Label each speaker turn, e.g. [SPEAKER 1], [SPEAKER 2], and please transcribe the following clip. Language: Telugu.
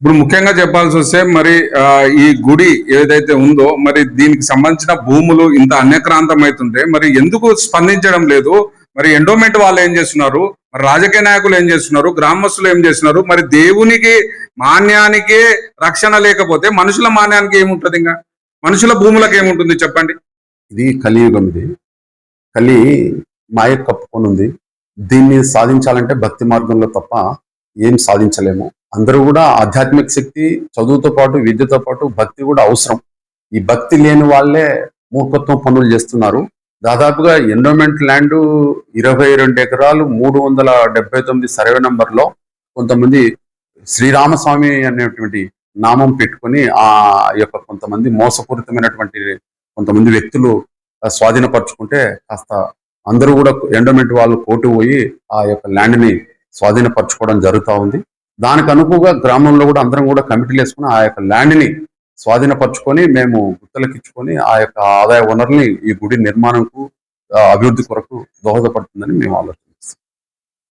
[SPEAKER 1] ఇప్పుడు ముఖ్యంగా చెప్పాల్సి వస్తే మరి ఈ గుడి ఏదైతే ఉందో మరి దీనికి సంబంధించిన భూములు ఇంత అన్యక్రాంతం అవుతుంటే మరి ఎందుకు స్పందించడం లేదు? మరి ఎండోమెంట్ వాళ్ళు ఏం చేస్తున్నారు? మరి రాజకీయ నాయకులు ఏం చేస్తున్నారు? గ్రామస్తులు ఏం చేస్తున్నారు? మరి దేవునికి మాన్యానికి రక్షణ లేకపోతే మనుషుల మాన్యానికి ఏముంటుంది ఇంకా? మనుషుల భూములకు ఏముంటుంది చెప్పండి?
[SPEAKER 2] ఇది కలియుగం ఇది. కలి మాయ కప్పుకొని ఉంది. దీన్ని సాధించాలంటే భక్తి మార్గంలో తప్ప ఏం సాధించలేము. అందరూ కూడా ఆధ్యాత్మిక శక్తి చదువుతో పాటు విద్యతో పాటు భక్తి కూడా అవసరం. ఈ భక్తి లేని వాళ్ళే మూర్ఖత్వం పనులు చేస్తున్నారు. దాదాపుగా ఎండోమెంట్ ల్యాండ్ ఇరవై రెండు ఎకరాలు మూడు వందల డెబ్బై తొమ్మిది సర్వే నంబర్లో కొంతమంది శ్రీరామస్వామి అనేటువంటి నామం పెట్టుకొని ఆ యొక్క కొంతమంది మోసపూరితమైనటువంటి కొంతమంది వ్యక్తులు స్వాధీనపరచుకుంటే కాస్త అందరూ కూడా ఎండోమెంట్ వాళ్ళు కోర్టు పోయి ఆ యొక్క ల్యాండ్ని స్వాధీనపరచుకోవడం జరుగుతూ ఉంది. దానికి అనుకుగా గ్రామంలో కూడా అందరం కూడా కమిటీలు వేసుకుని ఆ యొక్క ల్యాండ్ని స్వాధీనపరచుకొని మేము గుత్తలకు ఆ యొక్క ఆదాయ వనరుల్ని ఈ గుడి నిర్మాణంకు అభివృద్ధి కొరకు దోహదపడుతుందని మేము ఆలోచన